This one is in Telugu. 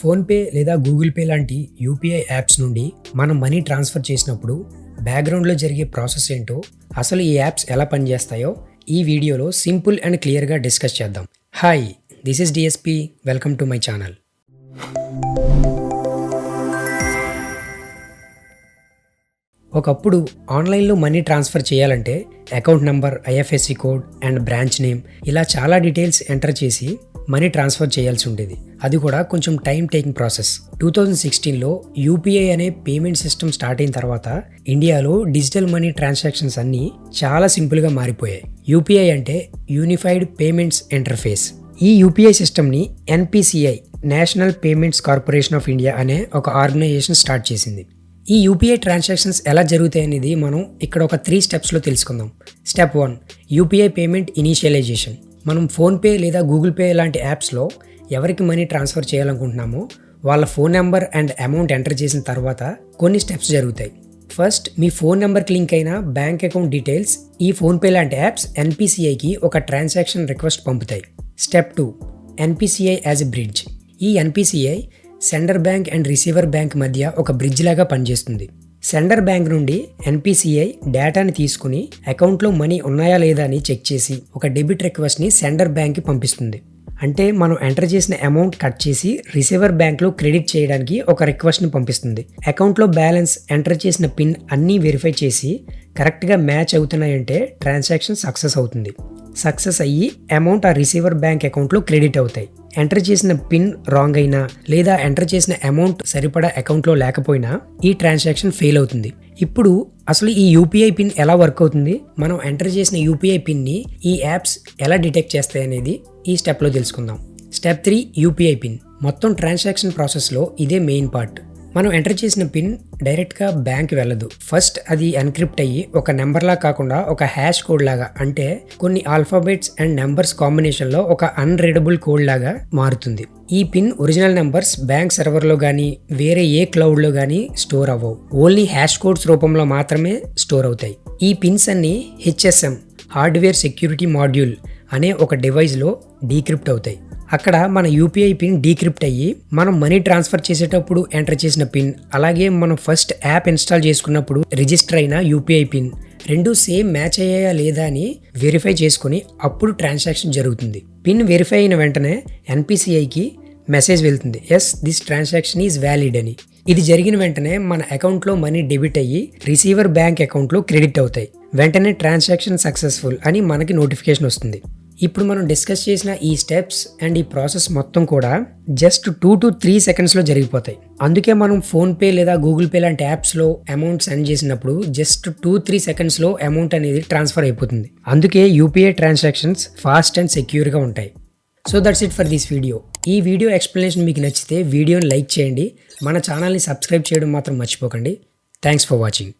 ఫోన్పే లేదా గూగుల్ పే లాంటి యూపీఐ యాప్స్ నుండి మనం మనీ ట్రాన్స్ఫర్ చేసినప్పుడు బ్యాక్గ్రౌండ్లో జరిగే ప్రాసెస్ ఏంటో అసలు ఈ యాప్స్ ఎలా పనిచేస్తాయో ఈ వీడియోలో సింపుల్ అండ్ క్లియర్గా డిస్కస్ చేద్దాం. Hi this is DSP welcome to my channel. ఒకప్పుడు ఆన్లైన్లో మనీ ట్రాన్స్ఫర్ చేయాలంటే account number IFSC code and branch name ఇలా చాలా డీటెయిల్స్ ఎంటర్ చేసి మనీ ట్రాన్స్ఫర్ చేయాల్సి ఉండేది. అది కూడా కొంచెం time taking process. Two thousand సిక్స్టీన్లో యూపీఐ అనే పేమెంట్ సిస్టమ్ స్టార్ట్ అయిన తర్వాత ఇండియాలో డిజిటల్ మనీ ట్రాన్సాక్షన్స్ అన్నీ చాలా సింపుల్గా మారిపోయాయి. యూపీఐ అంటే యూనిఫైడ్ పేమెంట్స్ ఇంటర్ఫేస్. ఈ యూపీఐ సిస్టమ్ని NPCI national payments corporation of India అనే ఒక ఆర్గనైజేషన్ స్టార్ట్ చేసింది. ఈ యూపీఐ ట్రాన్సాక్షన్స్ ఎలా జరుగుతాయి అనేది మనం ఇక్కడ ఒక త్రీ స్టెప్స్లో తెలుసుకుందాం. Step one UPI payment initialisation. మనం ఫోన్పే లేదా గూగుల్ పే లాంటి యాప్స్లో ఎవరికి మనీ ట్రాన్స్ఫర్ చేయాలనుకుంటున్నామో వాళ్ళ phone number and amount enter చేసిన తర్వాత కొన్ని స్టెప్స్ జరుగుతాయి. ఫస్ట్ మీ ఫోన్ నెంబర్కి లింక్ అయిన బ్యాంక్ అకౌంట్ డీటెయిల్స్ ఈ ఫోన్పే లాంటి యాప్స్ ఎన్పిసిఐకి ఒక transaction request పంపుతాయి. Step two NPCI as a bridge. ఈ NPCI sender bank and receiver bank మధ్య ఒక బ్రిడ్జ్ లాగా పనిచేస్తుంది. సెండర్ బ్యాంక్ నుండి ఎన్పిసిఐ డేటాని తీసుకుని అకౌంట్లో మనీ ఉన్నాయా లేదా అని చెక్ చేసి ఒక డెబిట్ రిక్వెస్ట్ని సెండర్ బ్యాంక్కి పంపిస్తుంది. అంటే మనం ఎంటర్ చేసిన అమౌంట్ కట్ చేసి రిసీవర్ బ్యాంక్లో క్రెడిట్ చేయడానికి ఒక రిక్వెస్ట్ని పంపిస్తుంది. అకౌంట్లో బ్యాలెన్స్ ఎంటర్ చేసిన పిన్ అన్నీ వెరిఫై చేసి కరెక్ట్గా మ్యాచ్ అవుతున్నాయంటే ట్రాన్సాక్షన్ సక్సెస్ అవుతుంది. సక్సెస్ అయ్యి అమౌంట్ ఆ రిసీవర్ బ్యాంక్ అకౌంట్లో క్రెడిట్ అవుతాయి. ఎంటర్ చేసిన పిన్ రాంగ్ అయినా లేదా ఎంటర్ చేసిన అమౌంట్ సరిపడా అకౌంట్లో లేకపోయినా ఈ ట్రాన్సాక్షన్ ఫెయిల్ అవుతుంది. ఇప్పుడు అసలు ఈ యూపీఐ పిన్ ఎలా వర్క్ అవుతుంది? మనం ఎంటర్ చేసిన యూపీఐ పిన్ని ఈ యాప్స్ ఎలా డిటెక్ట్ చేస్తాయి అనేది ఈ స్టెప్లో తెలుసుకుందాం. Step three UPI pin. మొత్తం ట్రాన్సాక్షన్ ప్రాసెస్లో ఇదే మెయిన్ పార్ట్. మనం ఎంటర్ చేసిన పిన్ డైరెక్ట్గా బ్యాంక్ వెళ్ళదు. ఫస్ట్ అది ఎన్క్రిప్ట్ అయ్యి ఒక నెంబర్లా కాకుండా ఒక హ్యాష్ కోడ్ లాగా అంటే కొన్ని ఆల్ఫాబెట్స్ అండ్ నెంబర్స్ కాంబినేషన్లో ఒక అన్రీడబుల్ కోడ్ లాగా మారుతుంది. ఈ పిన్ ఒరిజినల్ నెంబర్స్ బ్యాంక్ సర్వర్లో కానీ వేరే ఏ క్లౌడ్లో కానీ స్టోర్ అవ్వవు. ఓన్లీ హ్యాష్ కోడ్స్ రూపంలో మాత్రమే స్టోర్ అవుతాయి. ఈ పిన్స్ అన్ని హెచ్ఎస్ఎం హార్డ్వేర్ సెక్యూరిటీ మాడ్యూల్ అనే ఒక డివైస్లో డీక్రిప్ట్ అవుతాయి. అక్కడ మన యూపీఐ పిన్ డీక్రిప్ట్ అయ్యి మనం మనీ ట్రాన్స్ఫర్ చేసేటప్పుడు ఎంటర్ చేసిన పిన్ అలాగే మనం ఫస్ట్ యాప్ ఇన్స్టాల్ చేసుకున్నప్పుడు రిజిస్టర్ అయిన యూపీఐ పిన్ రెండు సేమ్ మ్యాచ్ అయ్యాయా లేదా అని వెరిఫై చేసుకుని అప్పుడు ట్రాన్సాక్షన్ జరుగుతుంది. పిన్ వెరిఫై అయిన వెంటనే ఎన్పిసిఐకి మెసేజ్ వెళ్తుంది. Yes this transaction is valid అని. ఇది జరిగిన వెంటనే మన అకౌంట్లో మనీ డెబిట్ అయ్యి రిసీవర్ బ్యాంక్ అకౌంట్లో క్రెడిట్ అవుతాయి. వెంటనే ట్రాన్సాక్షన్ సక్సెస్ఫుల్ అని మనకి నోటిఫికేషన్ వస్తుంది. ఇప్పుడు మనం డిస్కస్ చేసిన ఈ స్టెప్స్ అండ్ ఈ ప్రాసెస్ మొత్తం కూడా జస్ట్ టూ టు త్రీ సెకండ్స్లో జరిగిపోతాయి. అందుకే మనం ఫోన్పే లేదా గూగుల్ పే లాంటి యాప్స్లో అమౌంట్ సెండ్ చేసినప్పుడు జస్ట్ టూ త్రీ సెకండ్స్లో అమౌంట్ అనేది ట్రాన్స్ఫర్ అయిపోతుంది. అందుకే యూపీఐ ట్రాన్సాక్షన్స్ ఫాస్ట్ అండ్ సెక్యూర్గా ఉంటాయి. So that's it for this video ఈ వీడియో ఎక్స్ప్లెనేషన్ మీకు నచ్చితే వీడియోని లైక్ చేయండి. మన ఛానల్ని సబ్స్క్రైబ్ చేయడం మాత్రం మర్చిపోకండి. Thanks for watching